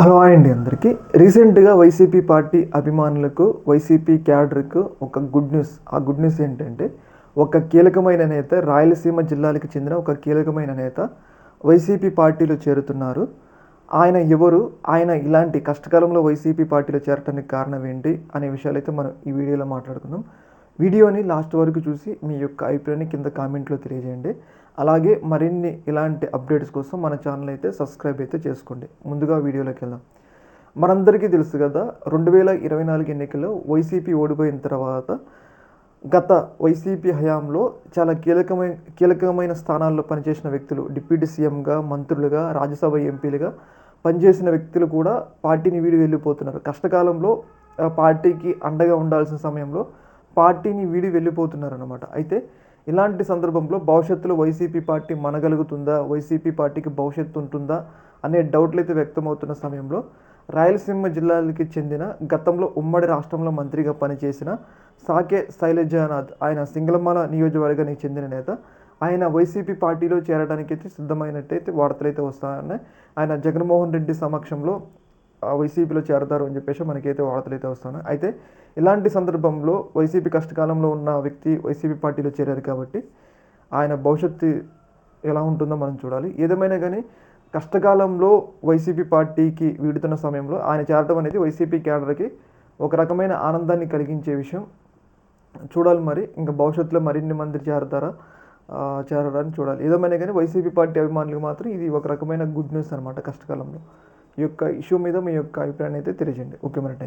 Hello అండి అందరికీ. రీసెంట్గా వైసీపీ పార్టీ అభిమానులకు వైసీపీ క్యాడర్కు ఒక గుడ్ న్యూస్ ఆ గుడ్ న్యూస్ ఏంటంటే ఒక కీలకమైన నేత రాయలసీమ జిల్లాలకు చెందిన ఒక కీలకమైన నేత వైసీపీ పార్టీలో చేరుతున్నారు. ఆయన ఎవరు? ఆయన ఇలాంటి కష్టకాలంలో వైసీపీ పార్టీలో చేరటానికి కారణం ఏంటి? అనే విషయాలు అయితే మనం ఈ వీడియోలో మాట్లాడుకుందాం. వీడియోని లాస్ట్ వరకు చూసి మీ యొక్క అభిప్రాయాన్ని కింద కామెంట్లో తెలియజేయండి. అలాగే మరిన్ని ఇలాంటి అప్డేట్స్ కోసం మన ఛానల్ అయితే సబ్స్క్రైబ్ అయితే చేసుకోండి. ముందుగా వీడియోలోకి వెళ్దాం. మనందరికీ తెలుసు కదా రెండు వేల ఇరవై నాలుగు ఎన్నికల్లో వైసీపీ ఓడిపోయిన తర్వాత గత వైసీపీ హయాంలో చాలా కీలకమైన కీలకమైన స్థానాల్లో పనిచేసిన వ్యక్తులు డిప్యూటీ సీఎంగా మంత్రులుగా రాజ్యసభ ఎంపీలుగా పనిచేసిన వ్యక్తులు కూడా పార్టీని వీడి వెళ్ళిపోతున్నారు. కష్టకాలంలో ఆ, పార్టీకి అండగా ఉండాల్సిన సమయంలో పార్టీని వీడి వెళ్ళిపోతున్నారు అనమాట అయితే ఇలాంటి సందర్భంలో భవిష్యత్తులో వైసీపీ పార్టీ మనగలుగుతుందా? వైసీపీ పార్టీకి భవిష్యత్తు ఉంటుందా? అనే డౌట్లు అయితే వ్యక్తమవుతున్న సమయంలో రాయలసీమ జిల్లాలకి చెందిన గతంలో ఉమ్మడి రాష్ట్రంలో మంత్రిగా పనిచేసిన సాకే శైలజానాథ్ ఆయన సింగళమాల నియోజకవర్గానికి చెందిన నేత ఆయన వైసీపీ పార్టీలో చేరడానికి అయితే సిద్ధమైనట్టయితే వార్తలు అయితే వస్తాయన్నాయి. ఆయన జగన్మోహన్ రెడ్డి సమక్షంలో వైసీపీలో చేరతారు అని చెప్పేసి మనకైతే వార్తలు అయితే వస్తున్నాయి. అయితే ఇలాంటి సందర్భంలో వైసీపీ కష్టకాలంలో ఉన్న వ్యక్తి వైసీపీ పార్టీలో చేరారు కాబట్టి ఆయన భవిష్యత్తు ఎలా ఉంటుందో మనం చూడాలి. ఏదేమైనా కానీ కష్టకాలంలో వైసీపీ పార్టీకి వీడుతున్న సమయంలో ఆయన చేరడం అనేది వైసీపీ క్యాడర్కి ఒక రకమైన ఆనందాన్ని కలిగించే విషయం. చూడాలి మరి ఇంకా భవిష్యత్తులో మరిన్ని మంది చేరతారా చేరడానికి చూడాలి. ఏదేమైనా కానీ వైసీపీ పార్టీ అభిమానులకు మాత్రం ఇది ఒక రకమైన గుడ్ న్యూస్ అనమాట కష్టకాలంలో. ఈ యొక్క ఇష్యూ మీద మీ యొక్క అభిప్రాయాన్ని అయితే తెలియజేయండి ఓకే మరి థాంక్స్.